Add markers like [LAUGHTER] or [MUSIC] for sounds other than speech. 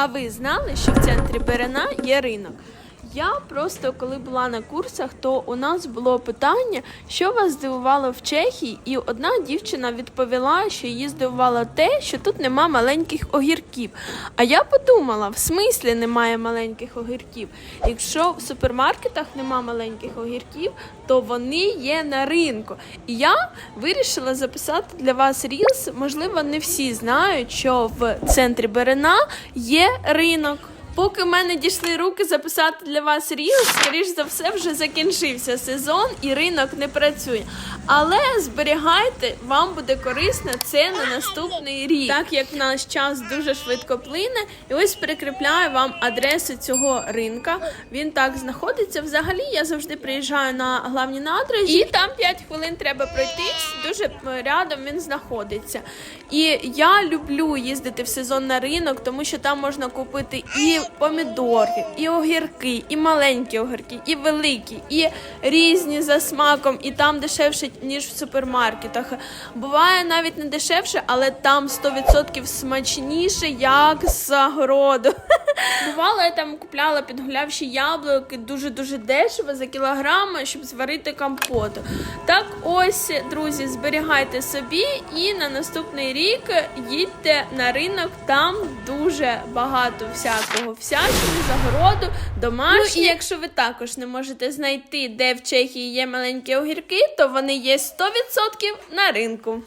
А ви знали, що в центрі Берена є ринок? Я просто коли була на курсах, то у нас було питання, що вас здивувало в Чехії, і одна дівчина відповіла, що її здивувало те, що тут нема маленьких огірків. А я подумала, в смислі немає маленьких огірків. Якщо в супермаркетах нема маленьких огірків, то вони є на ринку. І я вирішила записати для вас рілс. Можливо, не всі знають, що в центрі Берена є ринок. Поки в мене дійшли руки записати для вас ріл, скоріш за все, вже закінчився сезон і ринок не працює. Але зберігайте, вам буде корисно це на наступний рік. Так як наш час дуже швидко плине, і ось прикріпляю вам адресу цього ринка. Він так знаходиться. Взагалі я завжди приїжджаю на главні надрожі, і там 5 хвилин треба пройтись. Дуже рядом він знаходиться. І я люблю їздити в сезон на ринок, тому що там можна купити і помідорки, і огірки, і маленькі огірки, і великі, і різні за смаком, і там дешевше, ніж в супермаркетах. Буває навіть не дешевше, але там 100% смачніше, як з загороду. [LAUGHS] Бувало, я там купляла підгулявші яблуки дуже-дуже дешево за кілограм, щоб зварити компоту. Так ось, друзі, зберігайте собі і на наступний рік їдьте на ринок, там дуже багато всякого всячини, загороду, домашнього. Ну, і якщо ви також не можете знайти, де в Чехії є маленькі огірки, то вони є 100% на ринку.